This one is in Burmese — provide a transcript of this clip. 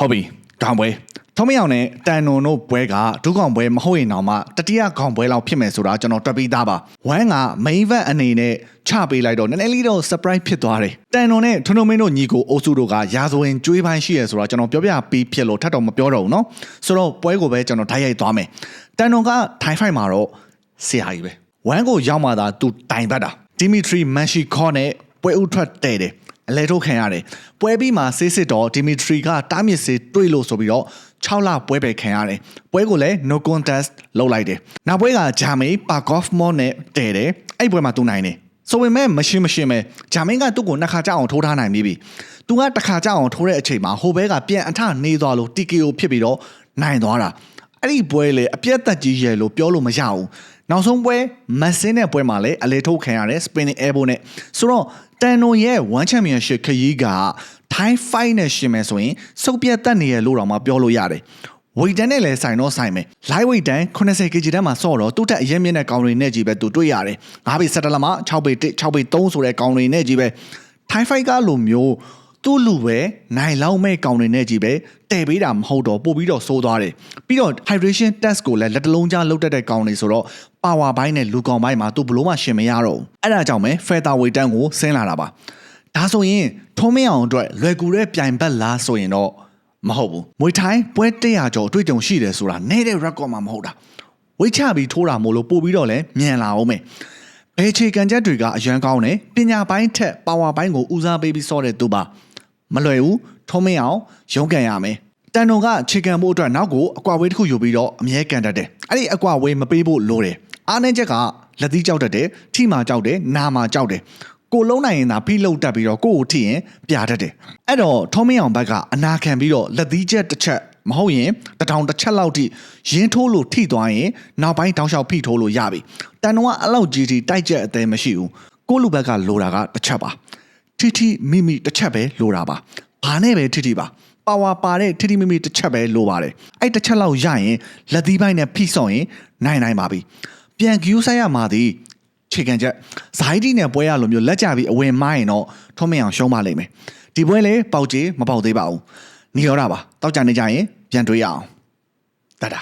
ဟုတ်ပြီခေါင်ပွဲထုံးမအောင်နဲ့တန်နွန်တို့ပွဲကဒုကောင်ပွဲမဟုတ်ရင်တော့မှတတိယကောင်ပွဲလောက်ဖြစ်မယ်ဆိုတာကျွန်တော်တွက်ပြီးသားပါဝမ်က main event အနေနဲ့ချပေးလိုက်တော့နည်းနည်းလေးတော့ surprise ဖြစ်သွားတယ်တန်နွန်နဲ့ထွန်းထွန်းမင်းတို့ညီကိုအိုစုတို့ကရာဇဝင်ကျွေးပိုင်းရှိရဆိုတော့ကျွန်တော်ပြောပြပေးဖြစ်လို့ထပ်တော့မပြောတော့ဘူးเนาะဆိုတော့ပွဲကိုပဲကျွန်တော်ဓာတ်ရိုက်သွားမယ်တန်နွန်ကထိုင်ဖိုက်မှာတော့ဆရာကြီးပဲဝမ်ကိုရောက်မှသာသူတိုင်ပတ်တာဒီမီထရီမန်ရှီခေါနဲ့ပွဲဥထွက်တဲ့တယ် အလဲထုတ်ခံရတယ်ပွဲပြီးမှဆေးစစ်တော့ဒီမီထရီကတားမြစ်စေးတွေ့လို့ဆိုပြီးတော့6လပွဲပဲခံရတယ်ပွဲကိုလည်း no contest လုပ်လိုက်တယ်နောက်ပွဲကဂျာမင်ပါကော့ဖ်မော့နဲ့တဲတယ်အဲ့ပွဲမှာသူနိုင်တယ်ဆိုပေမဲ့မရှင်းမရှင်းပဲဂျာမင်ကသူ့ကိုနှစ်ခါကြောက်အောင်ထိုးထားနိုင်ပြီ။သူကတစ်ခါကြောက်အောင်ထိုးတဲ့အချိန်မှာဟိုဘဲကပြန်အထနေသွားလို့ TKO ဖြစ်ပြီးတော့နိုင်သွားတာ။အဲ့ဒီပွဲလေအပြတ်သက်ကြီးရဲ့လို့ပြောလို့မရဘူး။ နောက်ဆုံးပွဲမက်ဆင်းတဲ့ပွဲမှာလည်းအလေထုတ်ခံရတယ် spinning elbow နဲ့ဆိုတော့တန်နိုရဲ့ one championship ခရီးက Thai fight နဲ့ရှင်မယ်ဆိုရင်စုပ်ပြတ်တက်နေရလို့တော့မပြောလို့ရတယ်။ဝိတ်တန်းနဲ့လည်းဆိုင်တော့ဆိုင်မယ်။ live weight တန်း 80kg တန်းမှာဆော့တော့သူ့တက်အရင်မြင့်တဲ့ကောင်တွေနဲ့ကြီးပဲသူတွေ့ရတယ်။၅ပေ7လမှာ6ပေ1 6ပေ3ဆိုတဲ့ကောင်တွေနဲ့ကြီးပဲ။ Thai fight ကလိုမျိုး သူ့လူပဲနိုင်လောက်မဲ့ကောင်တွေနဲ့ကြီးပဲတည်ပေးတာမဟုတ်တော့ပို့ပြီးတော့စိုးသွားတယ်ပြီးတော့ hydration test ကိုလည်းလက်တလုံးကြားလုပ်တတ်တဲ့ကောင်တွေဆိုတော့ power ဘိုင်းနဲ့လူကောင်ဘိုင်းမှာသူဘလို့မှရှင်မရတော့ဘူးအဲ့ဒါကြောင့်ပဲ feather weight တန်းကိုဆင်းလာတာပါဒါဆိုရင်ထုံးမင်းအောင်အတွက်လွယ်ကူတဲ့ပြိုင်ဘက်လားဆိုရင်တော့မဟုတ်ဘူးမွေထိုင်းပွဲ100ကျော်အတွေ့အကြုံရှိတယ်ဆိုတာနေတဲ့ record မှာမဟုတ်တာဝိတ်ချပြီးထိုးတာမို့လို့ပို့ပြီးတော့လည်းမြန်လာအောင်မယ်ဘယ်ခြေကန်ချက်တွေကအရန်ကောင်းတယ်ပညာပိုင်းထက်ပါဝါပိုင်းကိုဦးစားပေးပြီးစောတဲ့သူပါ မလွယ်ဘူးထုံးမင်းအောင်ရုန်းကန်ရမယ်တန်တုံကခြေကန်ဖို့အတွက်နောက်ကိုအကွာဝေးတစ်ခုယူပြီးတော့အမြဲကန်တတ်တယ်အဲ့ဒီအကွာဝေးမပေးဖို့လိုတယ်အားနည်းချက်ကလက်သီးကြောက်တတ်တယ်ထိမာကြောက်တယ်နာမာကြောက်တယ်ကိုလုံးနိုင်ရင်သာဖိလုတ်တက်ပြီးတော့ကိုကိုထိရင်ပြာတတ်တယ်အဲ့တော့ထုံးမင်းအောင်ဘက်ကအနာခံပြီးတော့လက်သီးချက်တစ်ချက်မဟုတ်ရင်တထောင်တစ်ချက်လောက်ထိရင်းထိုးလို့ထိသွားရင်နောက်ပိုင်းတောင်းလျှောက်ဖိထိုးလို့ရပြီတန်တုံကအလောက်ကြီးထိတိုက်ချက်အသေးမရှိဘူးကိုလူဘက်ကလိုတာကတစ်ချက်ပါ ထိထိမိမိတစ်ချက်ပဲလိုတာပါဘာနဲ့ပဲထိထိပါပါဝါပါတဲ့ထိထိမိမိတစ်ချက်ပဲလိုပါတယ်အဲ့တစ်ချက်လောက်ရရင်လက်သီးပိုင်းနဲ့ဖိဆော့ရင်နိုင်နိုင်ပါပြီပြန်ကျူးဆိုင်ရမှာသည်ခြေကန်ချက်ဇိုင်းတီနဲ့ပွဲရလိုမျိုးလက်ကြပြီးအဝင်မိုင်းရင်တော့ထုံးမရအောင်ရှုံးပါလိမ့်မယ်ဒီပွဲလေပေါက်ကြီးမပေါက်သေးပါဘူးနေရောတာပါတောက်ကြနေကြရင်ပြန်တွေးရအောင်တတာ